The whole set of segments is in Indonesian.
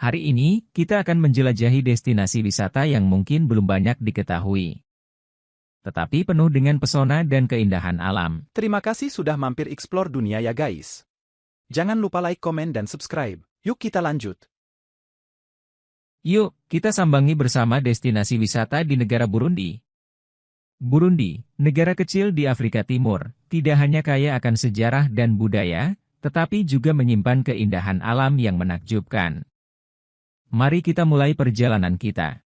Hari ini, kita akan menjelajahi destinasi wisata yang mungkin belum banyak diketahui. Tetapi penuh dengan pesona dan keindahan alam. Terima kasih sudah mampir explore dunia ya guys. Jangan lupa like, komen, dan subscribe. Yuk kita lanjut. Yuk, kita sambangi bersama destinasi wisata di negara Burundi. Burundi, negara kecil di Afrika Timur, tidak hanya kaya akan sejarah dan budaya, tetapi juga menyimpan keindahan alam yang menakjubkan. Mari kita mulai perjalanan kita.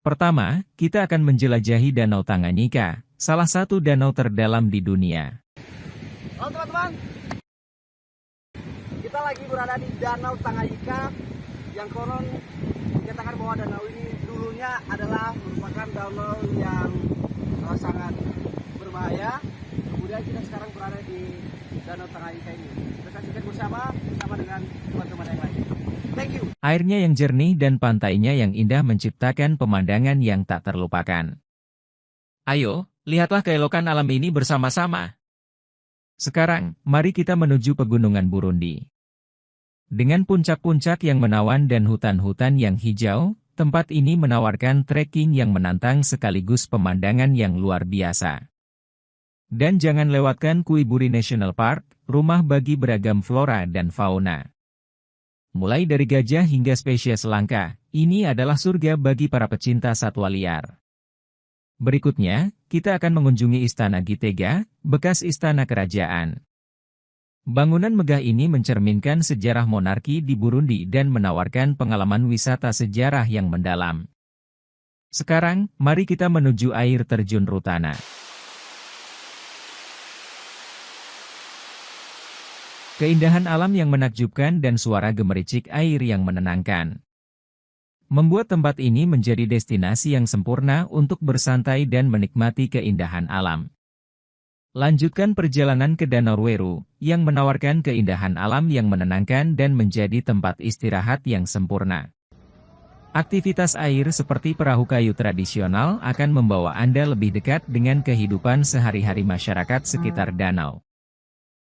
Pertama, kita akan menjelajahi Danau Tanganyika, salah satu danau terdalam di dunia. Halo teman-teman, kita lagi berada di Danau Tanganyika yang konon dikatakan bahwa danau ini dulunya adalah merupakan danau yang uh, sangat berbahaya. Kemudian kita sekarang berada di Danau Tanganyika ini. Kita saksikan bersama bersama dengan teman-teman yang lain. Airnya yang jernih dan pantainya yang indah menciptakan pemandangan yang tak terlupakan. Ayo, lihatlah keelokan alam ini bersama-sama. Sekarang, mari kita menuju pegunungan Burundi. Dengan puncak-puncak yang menawan dan hutan-hutan yang hijau, tempat ini menawarkan trekking yang menantang sekaligus pemandangan yang luar biasa. Dan jangan lewatkan Kuiburi National Park, rumah bagi beragam flora dan fauna. Mulai dari gajah hingga spesies langka, ini adalah surga bagi para pecinta satwa liar. Berikutnya, kita akan mengunjungi Istana Gitega, bekas istana kerajaan. Bangunan megah ini mencerminkan sejarah monarki di Burundi dan menawarkan pengalaman wisata sejarah yang mendalam. Sekarang, mari kita menuju air terjun Rutana. Keindahan alam yang menakjubkan dan suara gemericik air yang menenangkan. Membuat tempat ini menjadi destinasi yang sempurna untuk bersantai dan menikmati keindahan alam. Lanjutkan perjalanan ke Danau Weru, yang menawarkan keindahan alam yang menenangkan dan menjadi tempat istirahat yang sempurna. Aktivitas air seperti perahu kayu tradisional akan membawa Anda lebih dekat dengan kehidupan sehari-hari masyarakat sekitar danau.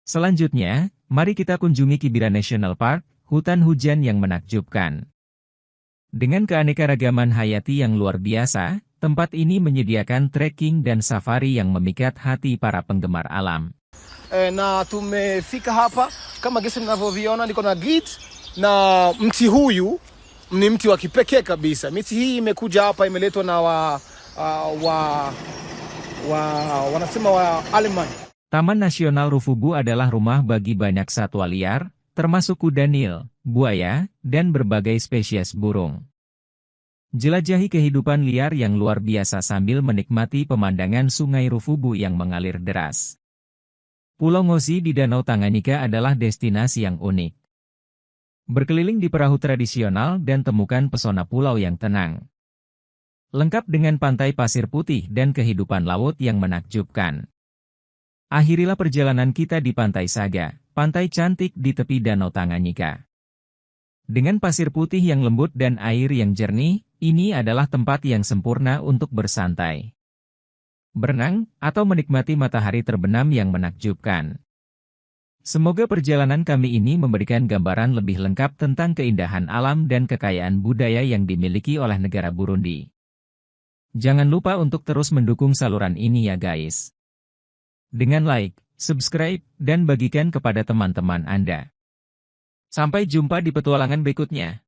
Selanjutnya, mari kita kunjungi Kibira National Park, hutan hujan yang menakjubkan. Dengan keanekaragaman hayati yang luar biasa, tempat ini menyediakan trekking dan safari yang memikat hati para penggemar alam. e, na tumefika hapa kama gesi mnavyoviona, niko na guide na mti huyu ni mti wa kipekee kabisa. Miti hii imekuja hapa, imeletwa na wa, uh, wa, wa wanasema wa Alman. Taman Nasional Rufubu adalah rumah bagi banyak satwa liar, termasuk kuda nil, buaya, dan berbagai spesies burung. Jelajahi kehidupan liar yang luar biasa sambil menikmati pemandangan sungai Rufubu yang mengalir deras. Pulau Ngozi di Danau Tanganyika adalah destinasi yang unik. Berkeliling di perahu tradisional dan temukan pesona pulau yang tenang. Lengkap dengan pantai pasir putih dan kehidupan laut yang menakjubkan. Akhirilah perjalanan kita di Pantai Saga, pantai cantik di tepi Danau Tanganyika. Dengan pasir putih yang lembut dan air yang jernih, ini adalah tempat yang sempurna untuk bersantai. Berenang, atau menikmati matahari terbenam yang menakjubkan. Semoga perjalanan kami ini memberikan gambaran lebih lengkap tentang keindahan alam dan kekayaan budaya yang dimiliki oleh negara Burundi. Jangan lupa untuk terus mendukung saluran ini ya guys dengan like, subscribe, dan bagikan kepada teman-teman Anda. Sampai jumpa di petualangan berikutnya.